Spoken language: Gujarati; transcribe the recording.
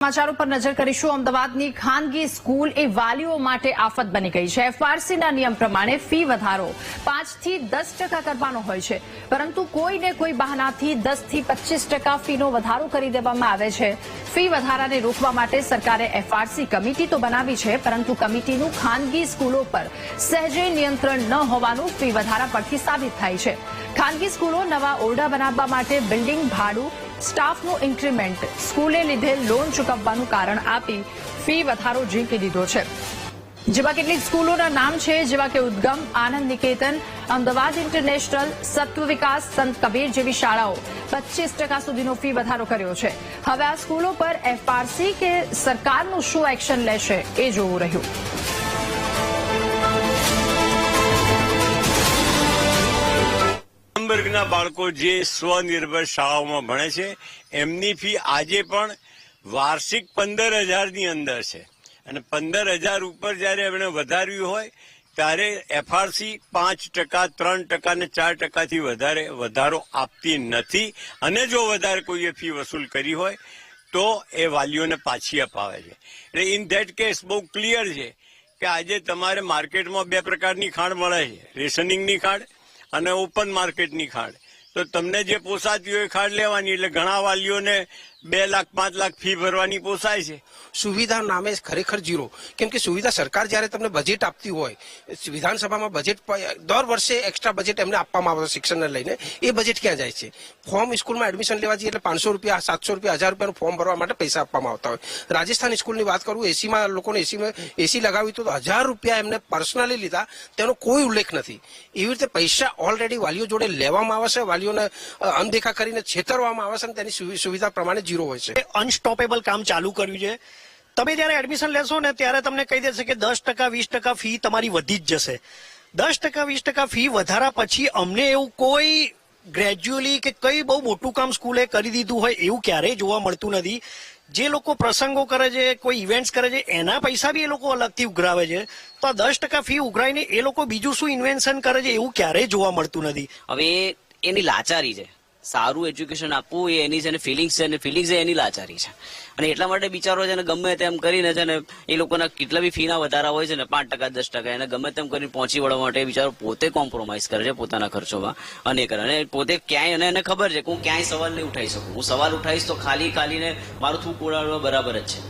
સમાચારો પર નજર કરીશું. અમદાવાદની ખાનગી સ્કૂલ એ વાલીઓ માટે આફત બની ગઈ છે. એફઆરસીના નિયમ પ્રમાણે ફી વધારો પાંચથી દસ ટકા કરવાનો હોય છે. પરંતુ કોઈને કોઈ બહાનાથી દસથી પચીસ ટકા ફીનો વધારો કરી દેવામાં આવે છે. ફી વધારાને રોકવા માટે સરકારે એફઆરસી કમિટી તો બનાવી છે, પરંતુ કમિટીનું ખાનગી સ્કૂલો પર સહેજે નિયંત્રણ ન હોવાનું ફી વધારા પરથી સાબિત થાય છે. ખાનગી સ્કૂલો નવા ઓરડા બનાવવા માટે બિલ્ડિંગ, ભાડું સ્ટાફનું ઇન્ક્રીમેન્ટ. સ્કૂલે લીધેલ લોન ચૂકવવાનું કારણ આપી ફી વધારો ઝીંકી દીધો છે. જેમાં કેટલીક સ્કૂલોના નામ છે, જેવા કે ઉદ્ગમ, આનંદ નિકેતન, અમદાવાદ ઇન્ટરનેશનલ, સત્વ વિકાસ, સંત કબીર જેવી શાળાઓ પચીસ ટકા સુધીનો ફી વધારો કર્યો છે. હવે આ સ્કૂલો પર એફઆરસી કે સરકારનું શું એક્શન લેશે એ જોવું રહ્યું. વર્ગના બાળકો જે સ્વનિર્ભર શાળાઓમાં ભણે છે, એમની ફી આજે પણ વાર્ષિક પંદર હજારની અંદર છે. અને પંદર હજાર ઉપર જ્યારે એમણે વધાર્યું હોય, ત્યારે એફઆરસી પાંચ ટકા, ત્રણ ટકા ને ચાર ટકાથી વધારે વધારો આપતી નથી. અને જો વધારે કોઈએ ફી વસૂલ કરી હોય, તો એ વાલીઓને પાછી અપાવે છે. એટલે ઇન ધેટ કેસ બહુ ક્લિયર છે કે આજે તમારે માર્કેટમાં બે પ્રકારની ખાંડ મળે છે. રેશનિંગની ખાંડ અને ઓપન માર્કેટની ખાંડ. તો તમને જે પોસાતી હોય ખાંડ લેવાની એટલે ઘણા વાલીઓને બે લાખ, પાંચ લાખ ફી ભરવાની પોસાય છે. સુવિધા નામે ખરેખર જીરો કેમ કે સુવિધા સરકાર જ્યારે તમને બજેટ આપતી હોય, વિધાનસભામાં બજેટ દર વર્ષે એક્સ્ટ્રા બજેટ એમને આપવામાં આવે શિક્ષણને લઈને. એ બજેટ ક્યાં જાય છે? ફોર્મ સ્કૂલમાં એડમિશન લેવા જઈએ એટલે પાંચસો રૂપિયા, સાતસો રૂપિયા, હજાર રૂપિયાનું ફોર્મ ભરવા માટે પૈસા આપવામાં આવતા હોય. રાજસ્થાન સ્કૂલની વાત કરું એસીમાં લોકોને એસીમાં એસી લગાવી તો હજાર રૂપિયા એમને પર્સનલી લીધા. તેનો કોઈ ઉલ્લેખ નથી. એવી રીતે પૈસા ઓલરેડી વાલીઓ જોડે લેવામાં આવે છે, વાલીઓને અનદેખા કરીને છેતરવામાં આવે છે અને તેની સુવિ- સુવિધા પ્રમાણે જીરો હોય છે. અનસ્ટોપેબલ કામ ચાલુ કર્યું છે. તમે જ્યારે એડમિશન લેશો ને ત્યારે તમને કહી દેશે કે દસ ટકા, વીસ ટકા ફી તમારી વધી જ જશે. દસ ટકા, વીસ ટકા ફી વધારા પછી અમને એવું કોઈ ગ્રેજ્યુઅલી કે કઈ બહુ મોટું કામ સ્કૂલે કરી દીધું હોય એવું ક્યારેય જોવા મળતું નથી. જે લોકો પ્રસંગો કરે છે, કોઈ ઇવેન્ટ્સ કરે છે, એના પૈસા બી એ લોકો અલગથી ઉઘરાવે છે. તો આ દસ ટકા ફી ઉઘરાઈને એ લોકો બીજું શું ઇન્વેન્શન કરે છે એવું ક્યારેય જોવા મળતું નથી. હવે એની લાચારી છે. સારું એજ્યુકેશન આપવું એ એની છે ને ફિલિંગ્સ છે ને ફિલિંગ્સ એની લાચારી છે. અને એટલા માટે બિચારો છે ને ગમે તેમ કરીને છે ને એ લોકોના કેટલા બી ફીના વધારા હોય છે ને પાંચ ટકા, દસ ટકા, એને ગમે તેમ કરીને પહોંચી વળવા માટે બિચારો પોતે કોમ્પ્રોમાઇઝ કરે છે પોતાના ખર્ચોમાં અને કરે. અને પોતે ક્યાંય, અને એને ખબર છે કે હું ક્યાંય સવાલ નહીં ઉઠાવી શકું. હું સવાલ ઉઠાવીશ તો ખાલી ખાલીને મારું થૂક ઉડાડવા બરાબર જ છે.